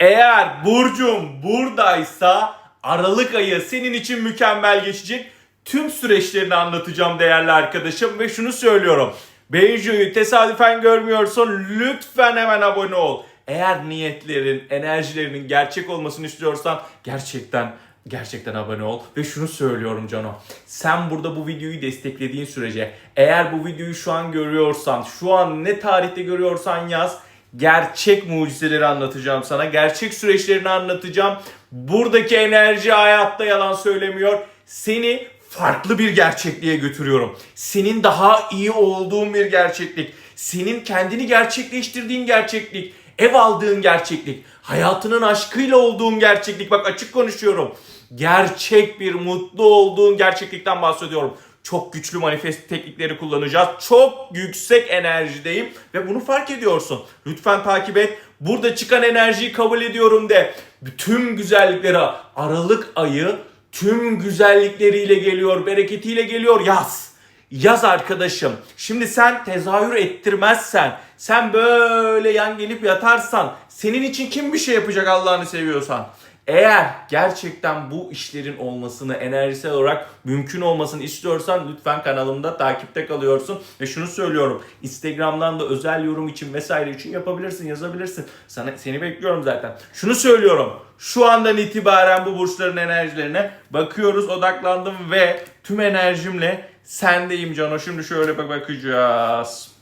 Eğer Burcum buradaysa Aralık ayı senin için mükemmel geçecek. Tüm süreçlerini anlatacağım değerli arkadaşım ve şunu söylüyorum. Benju'yu tesadüfen görmüyorsan lütfen hemen abone ol. Eğer niyetlerin, enerjilerinin gerçek olmasını istiyorsan gerçekten gerçekten abone ol. Ve şunu söylüyorum Cano. Sen burada bu videoyu desteklediğin sürece eğer bu videoyu şu an görüyorsan, şu an ne tarihte görüyorsan yaz. Gerçek mucizeleri anlatacağım sana. Gerçek süreçlerini anlatacağım. Buradaki enerji hayatta yalan söylemiyor. Seni farklı bir gerçekliğe götürüyorum. Senin daha iyi olduğun bir gerçeklik. Senin kendini gerçekleştirdiğin gerçeklik. Ev aldığın gerçeklik. Hayatının aşkıyla olduğun gerçeklik. Bak açık konuşuyorum. Gerçek bir mutlu olduğun gerçeklikten bahsediyorum. Çok güçlü manifest teknikleri kullanacağız. Çok yüksek enerjideyim ve bunu fark ediyorsun. Lütfen takip et. Burada çıkan enerjiyi kabul ediyorum de. Tüm güzellikleri Aralık ayı tüm güzellikleriyle geliyor, bereketiyle geliyor. Yaz. Yaz arkadaşım. Şimdi sen tezahür ettirmezsen, sen böyle yan gelip yatarsan, senin için kim bir şey yapacak Allah'ını seviyorsan? Eğer gerçekten bu işlerin olmasını enerjisel olarak mümkün olmasını istiyorsan lütfen kanalımda takipte kalıyorsun. Ve şunu söylüyorum. Instagram'dan da özel yorum için vesaire için yapabilirsin, yazabilirsin. Sana, seni bekliyorum zaten. Şunu söylüyorum. Şu andan itibaren bu burçların enerjilerine bakıyoruz, odaklandım ve tüm enerjimle sendeyim Cano. Şimdi şöyle bak bakacağız.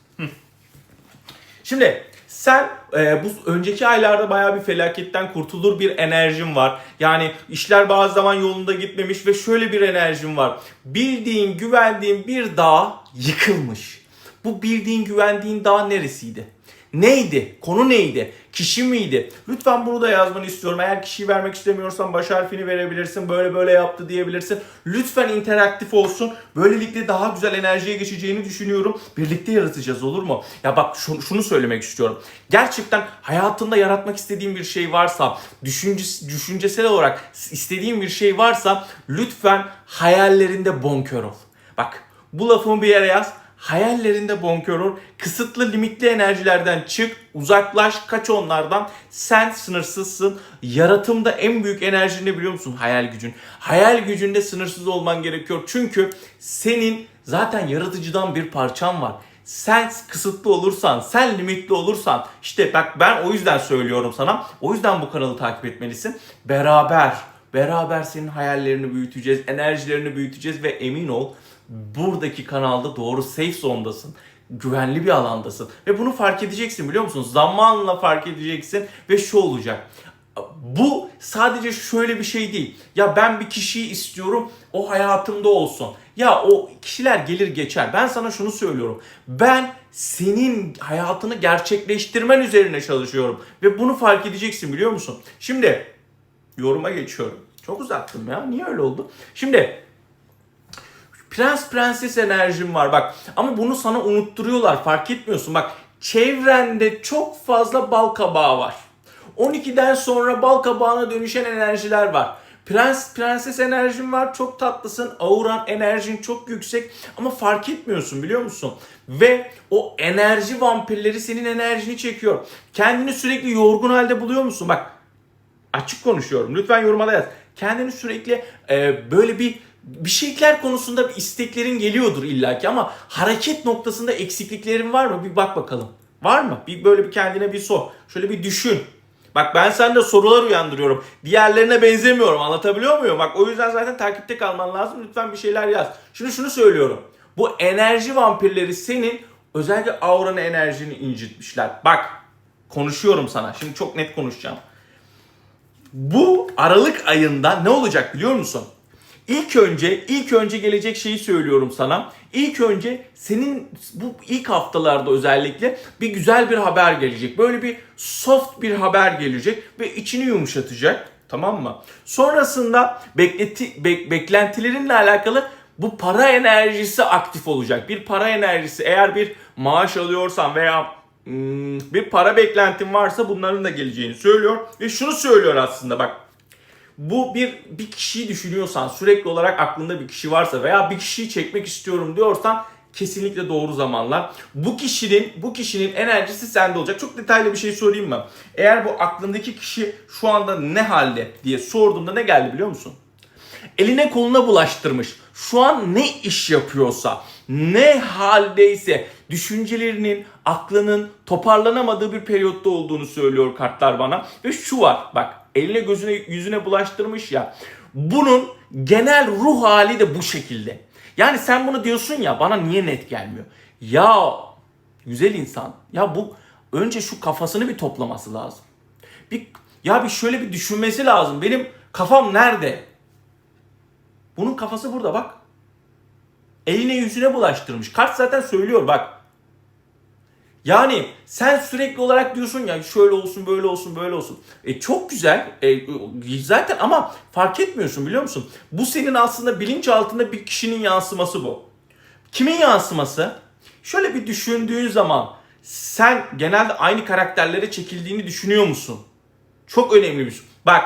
Şimdi sen e, bu önceki aylarda bayağı bir felaketten kurtulur bir enerjim var. Yani işler bazı zaman yolunda gitmemiş ve şöyle bir enerjim var. Bildiğin, güvendiğin bir dağ yıkılmış. Bu bildiğin, güvendiğin dağ neresiydi? Neydi? Konu neydi? Kişi miydi? Lütfen bunu da yazmanı istiyorum. Eğer kişiyi vermek istemiyorsan baş harfini verebilirsin. Böyle böyle yaptı diyebilirsin. Lütfen interaktif olsun. Böylelikle daha güzel enerjiye geçeceğini düşünüyorum. Birlikte yaratacağız olur mu? Ya bak şunu, söylemek istiyorum. Gerçekten hayatında yaratmak istediğin bir şey varsa, düşünce, düşüncesel olarak istediğin bir şey varsa lütfen hayallerinde bonkör ol. Bak bu lafımı bir yere yaz. Hayallerinde bonkör ol. Kısıtlı limitli enerjilerden çık. Uzaklaş. Kaç onlardan. Sen sınırsızsın. Yaratımda en büyük enerji ne biliyor musun? Hayal gücün. Hayal gücünde sınırsız olman gerekiyor. Çünkü senin zaten yaratıcıdan bir parçan var. Sen kısıtlı olursan, sen limitli olursan işte bak ben o yüzden söylüyorum sana. O yüzden bu kanalı takip etmelisin. Beraber Beraber senin hayallerini büyüteceğiz, enerjilerini büyüteceğiz ve emin ol buradaki kanalda doğru safe zone'dasın. Güvenli bir alandasın. Ve bunu fark edeceksin biliyor musun? Zamanla fark edeceksin ve şu olacak. Bu sadece şöyle bir şey değil. Ya ben bir kişiyi istiyorum o hayatımda olsun. Ya o kişiler gelir geçer. Ben sana şunu söylüyorum. Ben senin hayatını gerçekleştirmen üzerine çalışıyorum. Ve bunu fark edeceksin biliyor musun? Şimdi yoruma geçiyorum. Çok uzattım ya. Niye öyle oldu? Şimdi prens prenses enerjim var bak. Ama bunu sana unutturuyorlar. Fark etmiyorsun. Bak çevrende çok fazla bal kabağı var. 12'den sonra bal kabağına dönüşen enerjiler var. Prens, prenses enerjin var. Çok tatlısın. Auran enerjin çok yüksek. Ama fark etmiyorsun biliyor musun? Ve o enerji vampirleri senin enerjini çekiyor. Kendini sürekli yorgun halde buluyor musun? Bak açık konuşuyorum. Lütfen yoruma da yaz. Kendini sürekli e, böyle bir bir şeyler konusunda bir isteklerin geliyordur illaki ama hareket noktasında eksikliklerin var mı? Bir bak bakalım. Var mı? Bir böyle bir kendine bir sor. Şöyle bir düşün. Bak ben sende sorular uyandırıyorum. Diğerlerine benzemiyorum. Anlatabiliyor muyum? Bak o yüzden zaten takipte kalman lazım. Lütfen bir şeyler yaz. Şimdi şunu söylüyorum. Bu enerji vampirleri senin özellikle auranı enerjini incitmişler. Bak konuşuyorum sana. Şimdi çok net konuşacağım. Bu Aralık ayında ne olacak biliyor musun? İlk önce ilk önce gelecek şeyi söylüyorum sana. İlk önce senin bu ilk haftalarda özellikle bir güzel bir haber gelecek. Böyle bir soft bir haber gelecek ve içini yumuşatacak. Tamam mı? Sonrasında bekleti, be, beklentilerinle alakalı bu para enerjisi aktif olacak. Bir para enerjisi eğer bir maaş alıyorsan veya bir para beklentin varsa bunların da geleceğini söylüyor. Ve şunu söylüyor aslında bak bu bir bir kişiyi düşünüyorsan sürekli olarak aklında bir kişi varsa veya bir kişiyi çekmek istiyorum diyorsan kesinlikle doğru zamanlar. Bu kişinin bu kişinin enerjisi sende olacak. Çok detaylı bir şey sorayım mı? Eğer bu aklındaki kişi şu anda ne halde diye sorduğumda ne geldi biliyor musun? eline koluna bulaştırmış. Şu an ne iş yapıyorsa, ne haldeyse düşüncelerinin, aklının toparlanamadığı bir periyotta olduğunu söylüyor kartlar bana. Ve şu var bak eline gözüne yüzüne bulaştırmış ya. Bunun genel ruh hali de bu şekilde. Yani sen bunu diyorsun ya bana niye net gelmiyor? Ya güzel insan ya bu önce şu kafasını bir toplaması lazım. Bir ya bir şöyle bir düşünmesi lazım. Benim kafam nerede? Bunun kafası burada bak. Eline yüzüne bulaştırmış. Kart zaten söylüyor bak. Yani sen sürekli olarak diyorsun ya şöyle olsun böyle olsun böyle olsun. E çok güzel. E, zaten ama fark etmiyorsun biliyor musun? Bu senin aslında bilinç altında bir kişinin yansıması bu. Kimin yansıması? Şöyle bir düşündüğün zaman sen genelde aynı karakterlere çekildiğini düşünüyor musun? Çok önemli bir şey. Bak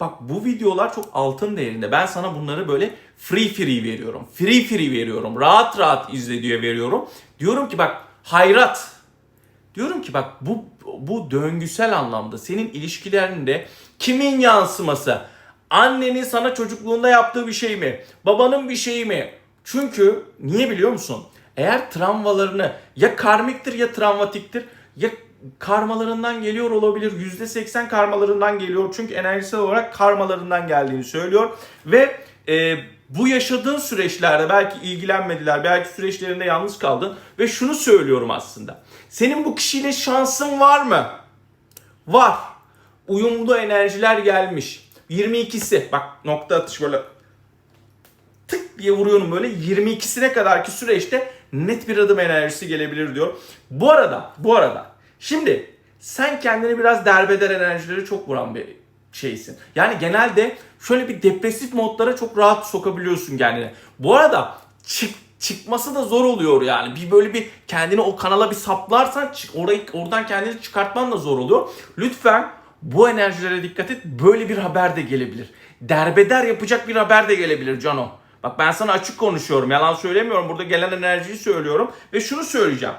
Bak bu videolar çok altın değerinde. Ben sana bunları böyle free free veriyorum. Free free veriyorum. Rahat rahat izle diye veriyorum. Diyorum ki bak hayrat. Diyorum ki bak bu bu döngüsel anlamda senin ilişkilerinde kimin yansıması? Annenin sana çocukluğunda yaptığı bir şey mi? Babanın bir şeyi mi? Çünkü niye biliyor musun? Eğer travmalarını ya karmiktir ya travmatiktir ya karmalarından geliyor olabilir. %80 karmalarından geliyor. Çünkü enerjisel olarak karmalarından geldiğini söylüyor. Ve e, bu yaşadığın süreçlerde belki ilgilenmediler, belki süreçlerinde yalnız kaldın. Ve şunu söylüyorum aslında. Senin bu kişiyle şansın var mı? Var. Uyumlu enerjiler gelmiş. 22'si bak nokta atış böyle tık diye vuruyorum böyle 22'sine kadarki süreçte net bir adım enerjisi gelebilir diyor. Bu arada bu arada Şimdi sen kendini biraz derbeder enerjileri çok vuran bir şeysin. Yani genelde şöyle bir depresif modlara çok rahat sokabiliyorsun kendini. Bu arada çık çıkması da zor oluyor yani. Bir böyle bir kendini o kanala bir saplarsan orayı oradan kendini çıkartman da zor oluyor. Lütfen bu enerjilere dikkat et. Böyle bir haber de gelebilir. Derbeder yapacak bir haber de gelebilir Cano. Bak ben sana açık konuşuyorum. Yalan söylemiyorum. Burada gelen enerjiyi söylüyorum. Ve şunu söyleyeceğim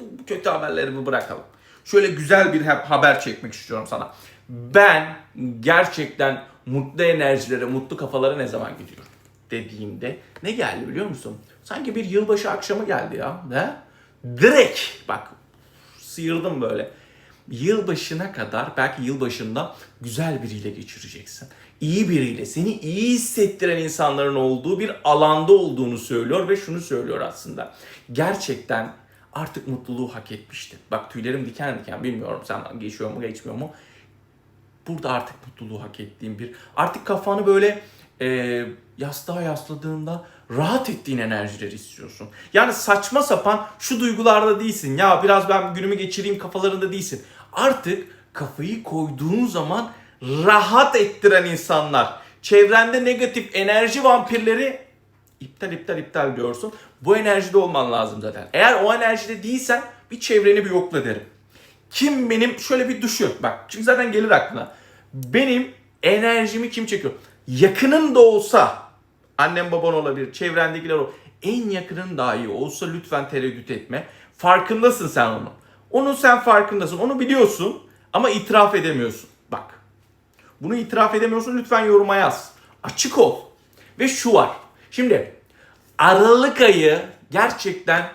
bu kötü haberlerimi bırakalım. Şöyle güzel bir haber çekmek istiyorum sana. Ben gerçekten mutlu enerjilere, mutlu kafalara ne zaman gidiyorum dediğimde ne geldi biliyor musun? Sanki bir yılbaşı akşamı geldi ya. Ne? Direkt bak sıyırdım böyle. Yılbaşına kadar belki yılbaşında güzel biriyle geçireceksin. İyi biriyle seni iyi hissettiren insanların olduğu bir alanda olduğunu söylüyor ve şunu söylüyor aslında. Gerçekten artık mutluluğu hak etmişti. Bak tüylerim diken diken bilmiyorum sen geçiyor mu geçmiyor mu. Burada artık mutluluğu hak ettiğim bir artık kafanı böyle e, yastığa yasladığında rahat ettiğin enerjileri istiyorsun. Yani saçma sapan şu duygularda değilsin. Ya biraz ben günümü geçireyim kafalarında değilsin. Artık kafayı koyduğun zaman rahat ettiren insanlar. Çevrende negatif enerji vampirleri iptal iptal iptal diyorsun. Bu enerjide olman lazım zaten. Eğer o enerjide değilsen bir çevreni bir yokla derim. Kim benim şöyle bir düşün. Bak çünkü zaten gelir aklına. Benim enerjimi kim çekiyor? Yakının da olsa annem baban olabilir, çevrendekiler o. En yakının dahi olsa lütfen tereddüt etme. Farkındasın sen onu. Onun sen farkındasın. Onu biliyorsun ama itiraf edemiyorsun. Bak. Bunu itiraf edemiyorsun lütfen yoruma yaz. Açık ol. Ve şu var. Şimdi Aralık ayı gerçekten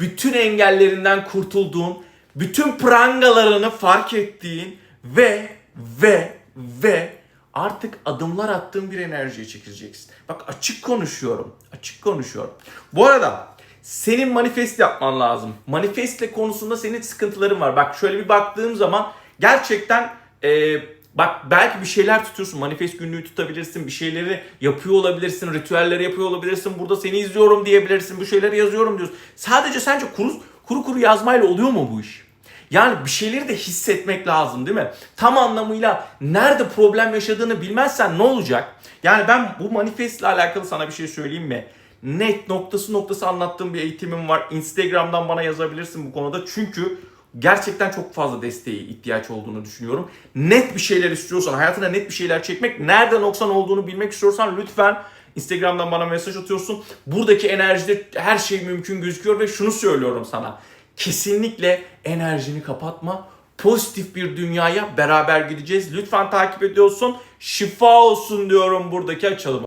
bütün engellerinden kurtulduğun, bütün prangalarını fark ettiğin ve ve ve artık adımlar attığın bir enerjiye çekileceksin. Bak açık konuşuyorum. Açık konuşuyorum. Bu arada senin manifest yapman lazım. Manifestle konusunda senin sıkıntıların var. Bak şöyle bir baktığım zaman gerçekten e, Bak belki bir şeyler tutuyorsun. Manifest günlüğü tutabilirsin. Bir şeyleri yapıyor olabilirsin. Ritüelleri yapıyor olabilirsin. Burada seni izliyorum diyebilirsin. Bu şeyleri yazıyorum diyorsun. Sadece sence kuru kuru, kuru yazmayla oluyor mu bu iş? Yani bir şeyleri de hissetmek lazım değil mi? Tam anlamıyla nerede problem yaşadığını bilmezsen ne olacak? Yani ben bu manifestle alakalı sana bir şey söyleyeyim mi? Net noktası noktası anlattığım bir eğitimim var. Instagram'dan bana yazabilirsin bu konuda. Çünkü gerçekten çok fazla desteğe ihtiyaç olduğunu düşünüyorum. Net bir şeyler istiyorsan, hayatına net bir şeyler çekmek, nerede noksan olduğunu bilmek istiyorsan lütfen Instagram'dan bana mesaj atıyorsun. Buradaki enerjide her şey mümkün gözüküyor ve şunu söylüyorum sana. Kesinlikle enerjini kapatma. Pozitif bir dünyaya beraber gideceğiz. Lütfen takip ediyorsun. Şifa olsun diyorum buradaki açılımı.